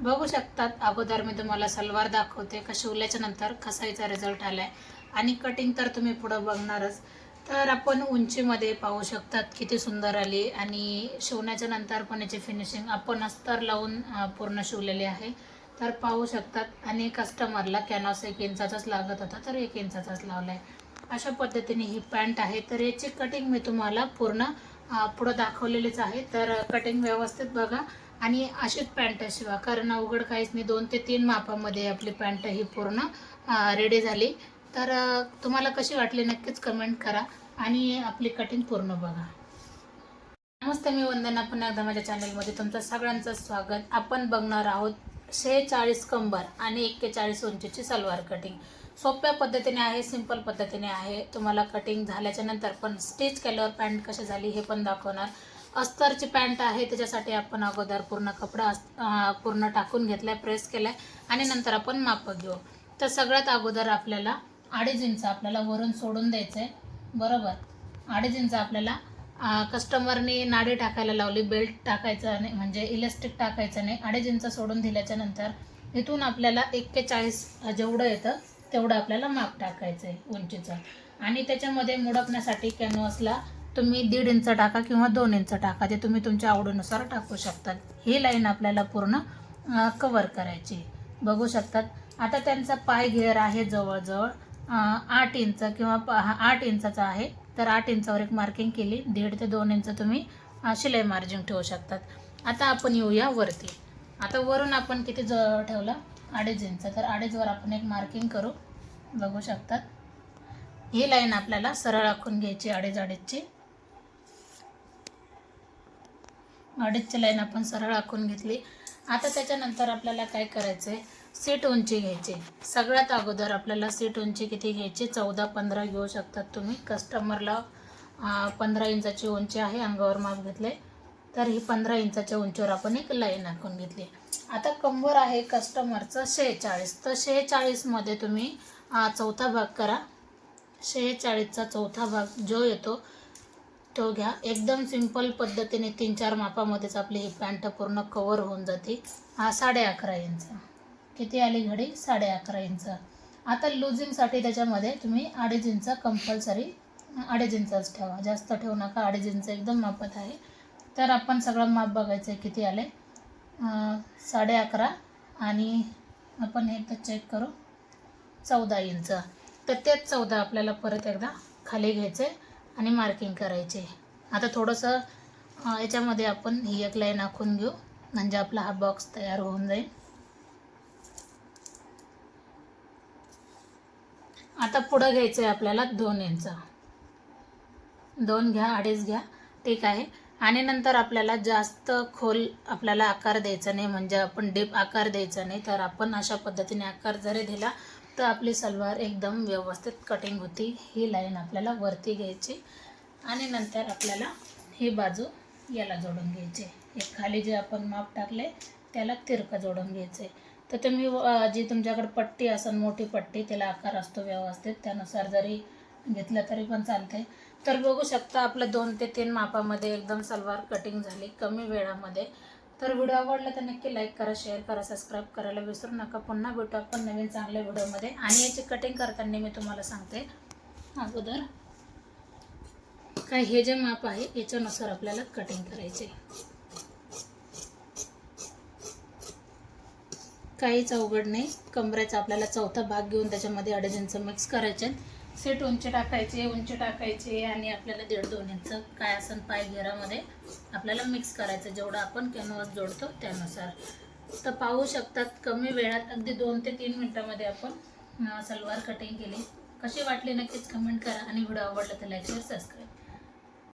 बघू शकतात. अगोदर मी तुम्हाला सलवार दाखवते. का शिवल्याच्या नंतर कसाईचा रिझल्ट आलाय. आणि कटिंग तर तुम्ही पुढं बघणारच. तर आपण उंचीमध्ये पाहू शकतात किती सुंदर आली. आणि शिवण्याच्या नंतर पण याची फिनिशिंग आपण अस्तर लावून पूर्ण शिवलेली आहे. तर पाहू शकतात. आणि कस्टमरला कॅनॉस एक इंचाचाच लागत होता तर एक इंचाचाच लावला आहे अशा पद्धतीने ही पॅन्ट आहे. तर याची कटिंग मी तुम्हाला पूर्ण पुढं दाखवलेलीच आहे. तर कटिंग व्यवस्थित बघा. आणि अशीच पॅन्ट शिवा. कारण अवघड काहीच नाही. दोन ते तीन मापामध्ये आपली पॅन्ट ही पूर्ण रेडी झाली. तर तुम्हाला कशी वाटली नक्कीच कमेंट करा आणि आपली कटिंग पूर्ण बघा. नमस्ते मी वंदना. पुन्हा एकदा माझ्या चॅनलमध्ये तुमचं सगळ्यांचं स्वागत. आपण बघणार आहोत शेहेचाळीस कंबर आणि एक्केचाळीस उंचीची सलवार कटिंग सोप्या पद्धतीने आहे सिंपल पद्धतीने आहे. तुम्हाला कटिंग झाल्याच्यानंतर पण स्टिच केल्यावर पॅन्ट कशी झाली हे पण दाखवणार. अस्तरची पॅन्ट आहे त्याच्यासाठी आपण अगोदर पूर्ण कपडा अस् पूर्ण टाकून घेतलाय प्रेस केलाय आणि नंतर आपण माप घेऊ. तर सगळ्यात अगोदर आपल्याला अडीच इंच आपल्याला वरून सोडून द्यायचं आहे बरोबर? अडीच इंच आपल्याला कस्टमरनी नाडी टाकायला लावली बेल्ट टाकायचं नाही म्हणजे इलेस्टिक टाकायचं नाही अडीच इंच सोडून दिल्याच्या नंतर इथून आपल्याला एक्केचाळीस जेवढं येतं तेवढं आपल्याला माप टाकायचं आहे उंचीचं. आणि त्याच्यामध्ये मुडपण्यासाठी कॅनव्हासला तुम्ही दीड इंच टाका किंवा दोन इंच टाका ते तुम्ही तुमच्या आवडीनुसार टाकू शकतात. ही लाईन आपल्याला पूर्ण कवर करायची बघू शकतात. आता त्यांचा पाय घेर आहे जवळजवळ आठ इंच किंवा प- हा, आठ इंचाचा आहे. तर आठ इंचावर एक मार्किंग केली. दीड ते दोन इंच तुम्ही शिलाई मार्जिन ठेवू शकतात. आता आपण येऊया वरती. आता वरून आपण किती जवळ ठेवलं? अडीच इंच. तर अडीचवर आपण एक मार्किंग करू. बघू शकतात. ही लाईन आपल्याला सरळ आखून घ्यायची अडीच अडीचची. अडीचची लाईन आपण सरळ आखून घेतली. आता त्याच्यानंतर आपल्याला काय करायचं आहे सीट उंची घ्यायची. सगळ्यात अगोदर आपल्याला सीट उंची किती घ्यायची? चौदा पंधरा घेऊ शकतात तुम्ही. कस्टमरला पंधरा इंचाची उंची आहे अंगावर माप घेतले. तर ही पंधरा इंचाच्या उंचीवर आपण एक लाईन आखून घेतली. आता कंबर आहे कस्टमरचं शेहेचाळीस. तर शेहेचाळीसमध्ये तुम्ही चौथा भाग करा. शेहेचाळीसचा चौथा भाग जो येतो तो घ्या. एकदम सिंपल पद्धतीने तीन चार मापामध्येच आपली ही पॅन्ट पूर्ण कवर होऊन जाते. हा साडे अकरा इंच. किती आली घडी? साडे अकरा इंच. आता लुझिंगसाठी त्याच्यामध्ये तुम्ही अडीच इंच कंपल्सरी अडीच इंचच ठेवा. जास्त ठेवू नका. अडीच इंच एकदम मापत आहे. तर आपण सगळं माप बघायचं आहे किती आले. साडे अकरा आणि आपण हे तर चेक करू. चौदा इंच. तर तेच चौदा आपल्याला परत एकदा खाली घ्यायचे आणि मार्किंग करायचे. आता थोडंसं याच्यामध्ये आपण ही एक लाईन आखून घेऊ. म्हणजे आपला हा बॉक्स तयार होऊन जाईल. आता पुढं घ्यायचं आहे आपल्याला दोन इंच दोन घ्या अडीच घ्या. ठीक आहे. आणि नंतर आपल्याला जास्त खोल आपल्याला आकार द्यायचा नाही. म्हणजे आपण डीप आकार द्यायचा नाही. तर आपण अशा पद्धतीने आकार जरी दिला तर आपली सलवार एकदम व्यवस्थित कटिंग होती. ही लाईन आपल्याला वरती घ्यायची आणि नंतर आपल्याला ही बाजू याला जोडून घ्यायची. एक खाली जे आपण माप टाकले त्याला तिरकं जोडून घ्यायचे. तर तुम्ही जी तुमच्याकडे पट्टी असेल मोठी पट्टी त्याला आकार असतो व्यवस्थित. त्यानुसार जरी घेतलं तरी पण चालते तर बघू शकता आपलं दोन ते तीन मापामध्ये एकदम सलवार कटिंग झाली. कमी वेळामध्ये तर व्हिडिओ आवडला तर नक्की लाईक करा शेअर करा सबस्क्राईब करायला विसरू नका. पुन्हा भेटू आपण नवीन चांगल्या व्हिडिओमध्ये आणि याची कटिंग करताना मी तुम्हाला सांगते. अगोदर काय हे जे माप आहे याच्यानुसार आपल्याला कटिंग करायचे. काहीच अवघड नाही. कमरेचा आपल्याला चौथा भाग घेऊन त्याच्यामध्ये अडीच इंच मिक्स करायचे सीट उंची टाकायची उंची टाकायची आणि आपल्याला दीड दोन इंच काय असेल पाय घेरामध्ये आपल्याला मिक्स करायचं. जेवढं आपण कॅनव्हास जोडतो त्यानुसार. तर पाहू शकतात कमी वेळात अगदी दोन ते तीन मिनटामध्ये आपण सलवार कटिंग केली. कशी वाटली नक्कीच कमेंट करा आणि व्हिडिओ आवडला तर लाईक शेअर सबस्क्राईब